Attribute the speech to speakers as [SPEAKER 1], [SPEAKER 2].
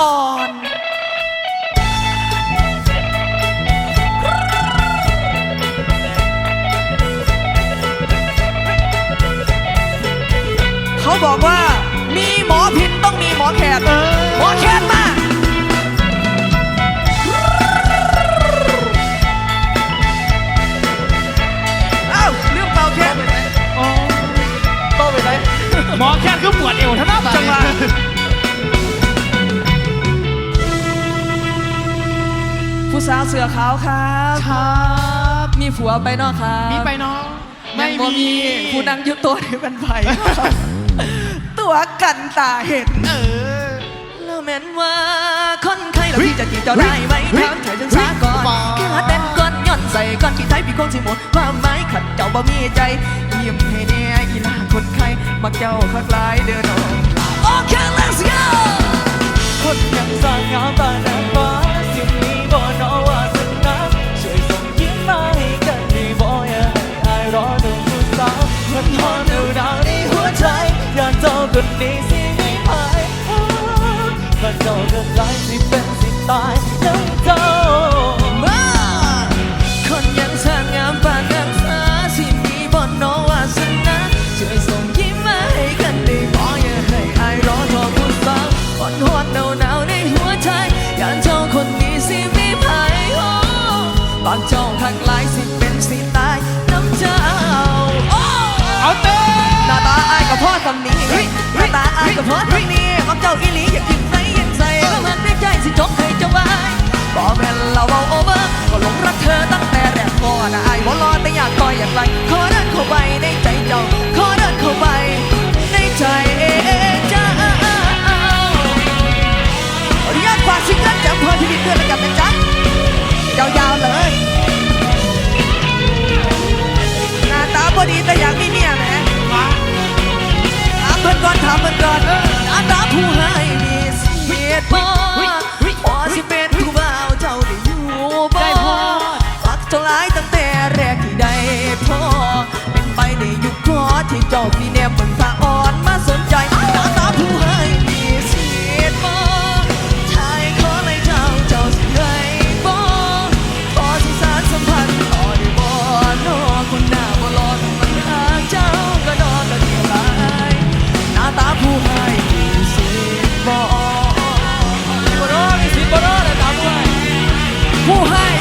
[SPEAKER 1] อ่อนเขาบอกว่ามีหมอพินต้องมีหมอแขกหมอแขกมาเอ้าเรื่องเป่าแขก
[SPEAKER 2] โตไปไหน
[SPEAKER 3] หมอแค่คือปวดเอวท่าน้าบาด
[SPEAKER 1] จังหวะ ผู้สาวเสือขาวครับ
[SPEAKER 3] ครับ
[SPEAKER 1] มีผัวไปเนอกครับ
[SPEAKER 3] มีไปเนาะ
[SPEAKER 1] ไม่
[SPEAKER 3] ไม่
[SPEAKER 1] มี
[SPEAKER 3] มี
[SPEAKER 1] ผู้นั่งอยุตัวนี่เป็นไผ่ตัวกันตาเห็น
[SPEAKER 3] เออ
[SPEAKER 1] แล้วแม่นว่าคนไข้แล้วพี่จะจีบเจ้าได้ไหม
[SPEAKER 3] เฮ้ย
[SPEAKER 1] ถามเธอจนสาก่อน
[SPEAKER 3] เฮ้ย
[SPEAKER 1] แค่เต้นก้อนย่อนใส่ก้อนขี้ไทยพี่คงสิหมดความหมายขัดเจ้าบ่มีใจยิ้มให้แน่อีหลาคนไข้มักเจ้าคักหลายเดินออกโอเค let's go า
[SPEAKER 2] ก กั
[SPEAKER 1] บพ่อสำนีมักเจ้าอีหลีอยากกินไหนยังใส่ก็มันไม่ใจสิจกให้เจ้าไว้บอแม่นเราเอาโอเวอร์ก็หลงรักเธอตั้งแต่แรกก่อนอายบ่รอแต่อยากต่อยอยากไล่ ก่อนถามเพิ่นก่อนหน้าตาผู้ให้มีเสียดบ่พอสิเป็นผู้บ่าวเจ้าได้อยู่บ่ฟักเจ้าหลายตั้งแต่แรกที่ได้พอเป็นไปได้อยู่พอที่เจ้าพี่ 迫害。